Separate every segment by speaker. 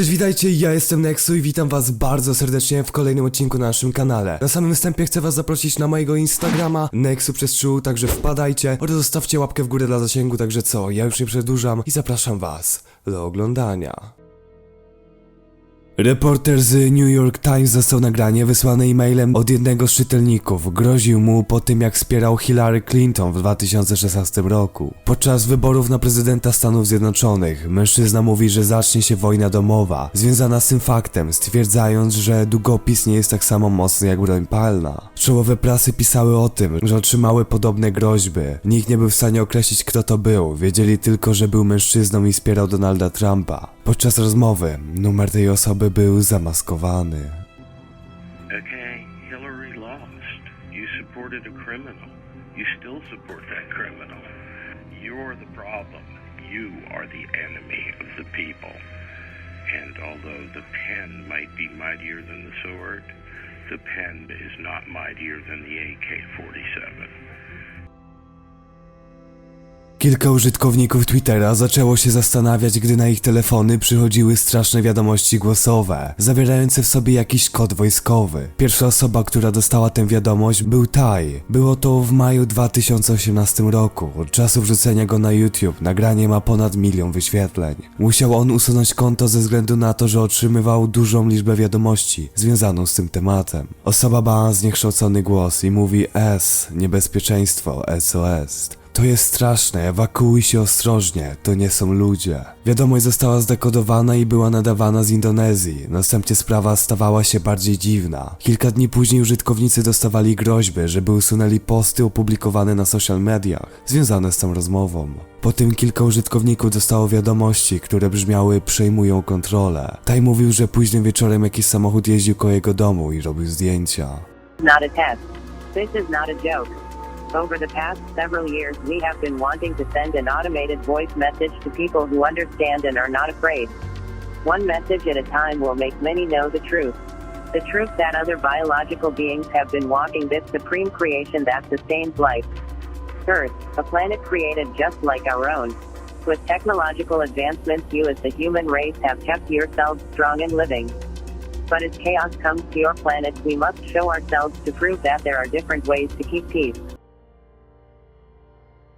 Speaker 1: Cześć, witajcie, ja jestem Nexu i witam was bardzo serdecznie w kolejnym odcinku na naszym kanale. Na samym wstępie chcę was zaprosić na mojego Instagrama, Nexu przez czuł, także wpadajcie oraz zostawcie łapkę w górę dla zasięgu, także co, ja już nie przedłużam i zapraszam was do oglądania. Reporter z New York Times został nagranie wysłane e-mailem od jednego z czytelników. Groził mu po tym, jak wspierał Hillary Clinton w 2016 roku. Podczas wyborów na prezydenta Stanów Zjednoczonych mężczyzna mówi, że zacznie się wojna domowa, związana z tym faktem, stwierdzając, że długopis nie jest tak samo mocny jak broń palna. Czołowe prasy pisały o tym, że otrzymały podobne groźby. Nikt nie był w stanie określić, kto to był. Wiedzieli tylko, że był mężczyzną i wspierał Donalda Trumpa. Podczas rozmowy numer tej osoby był zamaskowany.
Speaker 2: Hillary lost. You supported a criminal. You still that criminal. You're the problem. The enemy of the people. And although the pen might be mightier than the sword, the pen is not mightier than the AK 47.
Speaker 1: Kilka użytkowników Twittera zaczęło się zastanawiać, gdy na ich telefony przychodziły straszne wiadomości głosowe, zawierające w sobie jakiś kod wojskowy. Pierwsza osoba, która dostała tę wiadomość był Tai. Było to w maju 2018 roku. Od czasu wrzucenia go na YouTube nagranie ma ponad milion wyświetleń. Musiał on usunąć konto ze względu na to, że otrzymywał dużą liczbę wiadomości związaną z tym tematem. Osoba ma zniekształcony głos i mówi S, niebezpieczeństwo, SOS. To jest straszne, ewakuuj się ostrożnie, to nie są ludzie. Wiadomość została zdekodowana i była nadawana z Indonezji. Następnie sprawa stawała się bardziej dziwna. Kilka dni później użytkownicy dostawali groźby, żeby usunęli posty opublikowane na social mediach, związane z tą rozmową. Po tym kilka użytkowników dostało wiadomości, które brzmiały przejmują kontrolę. Taj mówił, że późnym wieczorem jakiś samochód jeździł koło jego domu i robił zdjęcia.
Speaker 3: not a test. This is not a joke. Over the past several years, we have been wanting to send an automated voice message to people who understand and are not afraid. One message at a time will make many know the truth. The truth that other biological beings have been walking this supreme creation that sustains life. Earth, a planet created just like our own. With technological advancements, you as the human race have kept yourselves strong and living. But as chaos comes to your planet, we must show ourselves to prove that there are different ways to keep peace.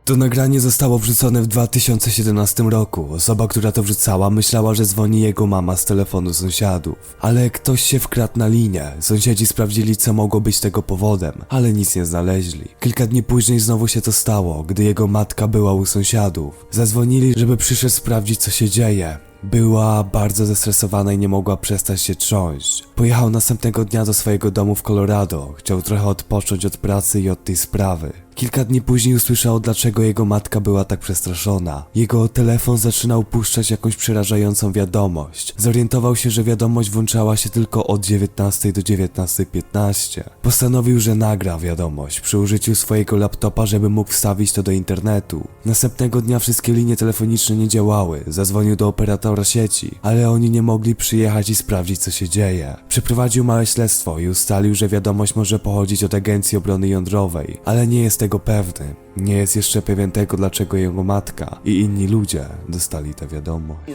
Speaker 1: To nagranie zostało wrzucone w 2017 roku. Osoba, która to wrzucała, myślała, że dzwoni jego mama z telefonu sąsiadów. Ale ktoś się wkradł na linię. Sąsiedzi sprawdzili, co mogło być tego powodem, ale nic nie znaleźli. Kilka dni później znowu się to stało, gdy jego matka była u sąsiadów. Zadzwonili, żeby przyszedł sprawdzić, co się dzieje. Była bardzo zestresowana i nie mogła przestać się trząść. Pojechał następnego dnia do swojego domu w Colorado. Chciał trochę odpocząć od pracy i od tej sprawy. Kilka dni później usłyszał, dlaczego jego matka była tak przestraszona. Jego telefon zaczynał puszczać jakąś przerażającą wiadomość. Zorientował się, że wiadomość włączała się tylko od 19 do 19.15. Postanowił, że nagra wiadomość przy użyciu swojego laptopa, żeby mógł wstawić to do internetu. Następnego dnia wszystkie linie telefoniczne nie działały. Zadzwonił do operatora sieci, ale oni nie mogli przyjechać i sprawdzić, co się dzieje. Przeprowadził małe śledztwo i ustalił, że wiadomość może pochodzić od Agencji Obrony Jądrowej, ale nie jest tego pewny. Nie jest jeszcze pewien tego, dlaczego jego matka i inni ludzie dostali tę wiadomość.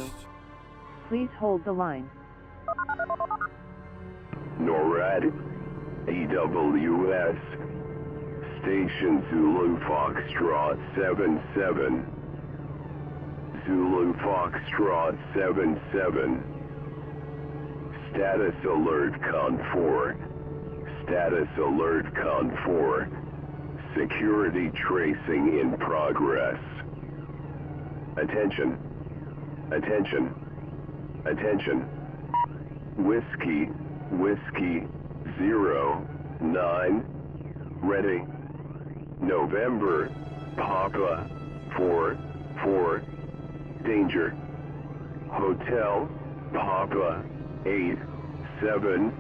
Speaker 4: Please hold the line.
Speaker 5: NORAD, AWS, Station Zulu Foxtrot 77, Zulu Foxtrot 77, Status Alert Con 4, Status Alert Con 4, Security Tracing in Progress. Attention, attention, attention. Whiskey, Whiskey, Zero. Nine. ready. November, Papa, four, four, danger. Hotel, Papa, eight, seven,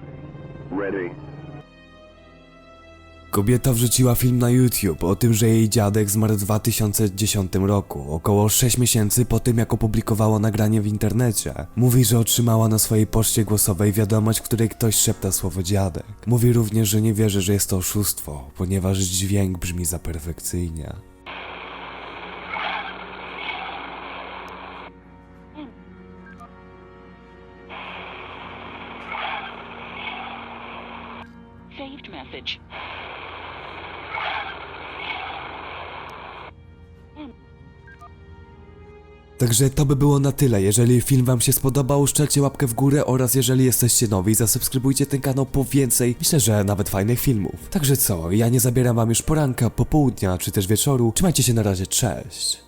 Speaker 5: ready.
Speaker 1: Kobieta wrzuciła film na YouTube o tym, że jej dziadek zmarł w 2010 roku, około 6 miesięcy po tym jak opublikowała nagranie w internecie. Mówi, że otrzymała na swojej poczcie głosowej wiadomość, w której ktoś szepta słowo dziadek. Mówi również, że nie wierzy, że jest to oszustwo, ponieważ dźwięk brzmi za perfekcyjnie.
Speaker 6: Saved message.
Speaker 1: Także to by było na tyle. Jeżeli film wam się spodobał, szczelcie łapkę w górę oraz jeżeli jesteście nowi, zasubskrybujcie ten kanał po więcej, myślę, że nawet fajnych filmów. Także co, ja nie zabieram wam już poranka, popołudnia czy też wieczoru. Trzymajcie się na razie, cześć.